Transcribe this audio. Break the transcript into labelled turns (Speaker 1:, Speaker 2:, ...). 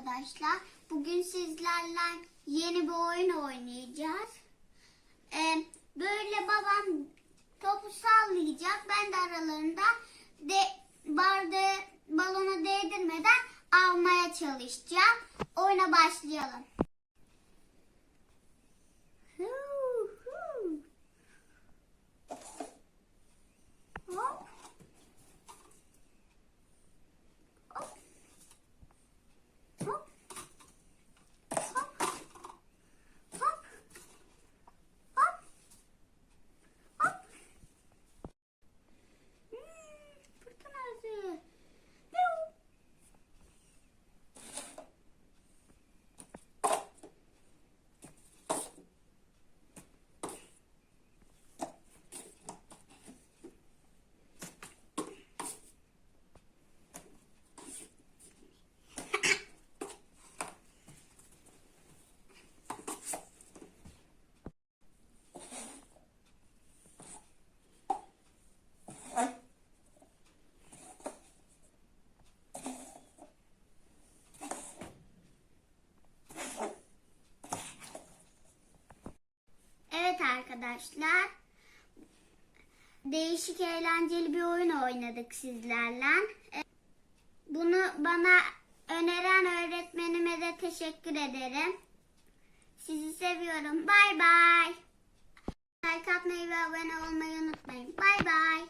Speaker 1: arkadaşlar. Bugün sizlerle yeni bir oyun oynayacağız. Ee, böyle babam topu sallayacak. Ben de aralarında de bardağı balona değdirmeden almaya çalışacağım. Oyuna başlayalım. Arkadaşlar. Değişik eğlenceli bir oyun oynadık sizlerle. E, Bunu bana öneren öğretmenime de teşekkür ederim. Sizi seviyorum. Bay bay. Like atmayı ve abone olmayı unutmayın. Bay bay.